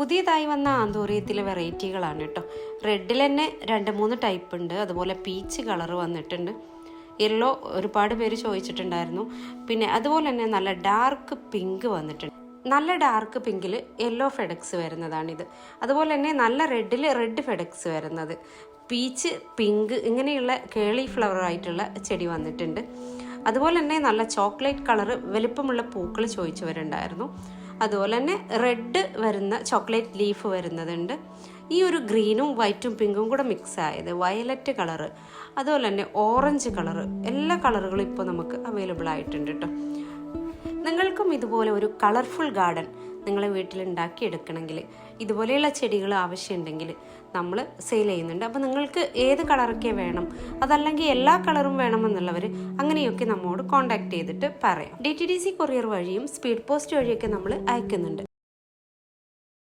പുതിയതായി വന്ന ആന്തോറിയത്തിലെ വെറൈറ്റികളാണ് കേട്ടോ. റെഡിൽ തന്നെ രണ്ട് മൂന്ന് ടൈപ്പ് ഉണ്ട്. അതുപോലെ പീച്ച് കളർ വന്നിട്ടുണ്ട്. യെല്ലോ ഒരുപാട് പേര് ചോദിച്ചിട്ടുണ്ടായിരുന്നു. പിന്നെ അതുപോലെ തന്നെ നല്ല ഡാർക്ക് പിങ്ക് വന്നിട്ടുണ്ട്. നല്ല ഡാർക്ക് പിങ്കിൽ യെല്ലോ ഫെഡക്സ് വരുന്നതാണിത്. അതുപോലെ തന്നെ നല്ല റെഡിൽ റെഡ് ഫെഡക്സ് വരുന്നത്. പീച്ച് പിങ്ക് ഇങ്ങനെയുള്ള കേളി ഫ്ലവർ ആയിട്ടുള്ള ചെടി വന്നിട്ടുണ്ട്. അതുപോലെ തന്നെ നല്ല ചോക്ലേറ്റ് കളർ വലിപ്പമുള്ള പൂക്കൾ ചോദിച്ചവരുണ്ടായിരുന്നു അതുപോലെ തന്നെ റെഡ് വരുന്ന ചോക്ലേറ്റ് ലീഫ് വരുന്നതുണ്ട്. ഈ ഒരു ഗ്രീനും വൈറ്റും പിങ്കും കൂടെ മിക്സ് ആയത് വയലറ്റ് കളറ് അതുപോലെ തന്നെ ഓറഞ്ച് കളറ് എല്ലാ കളറുകളും ഇപ്പോൾ നമുക്ക് അവൈലബിൾ ആയിട്ടുണ്ട് കേട്ടോ നിങ്ങൾക്കും ഇതുപോലെ ഒരു കളർഫുൾ ഗാർഡൻ നിങ്ങളെ വീട്ടിൽ ഉണ്ടാക്കിയെടുക്കണമെങ്കിൽ ഇതുപോലെയുള്ള ചെടികൾ ആവശ്യമുണ്ടെങ്കിൽ നമ്മൾ സെയിൽ ചെയ്യുന്നുണ്ട്. അപ്പോൾ നിങ്ങൾക്ക് ഏത് കളറൊക്കെ വേണം അതല്ലെങ്കിൽ എല്ലാ കളറും വേണമെന്നുള്ളവർ അങ്ങനെയൊക്കെ നമ്മോട് കോൺടാക്ട് ചെയ്തിട്ട് പറയാം. D T D C courier വഴിയും സ്പീഡ് പോസ്റ്റ് വഴിയൊക്കെ നമ്മൾ അയക്കുന്നുണ്ട്.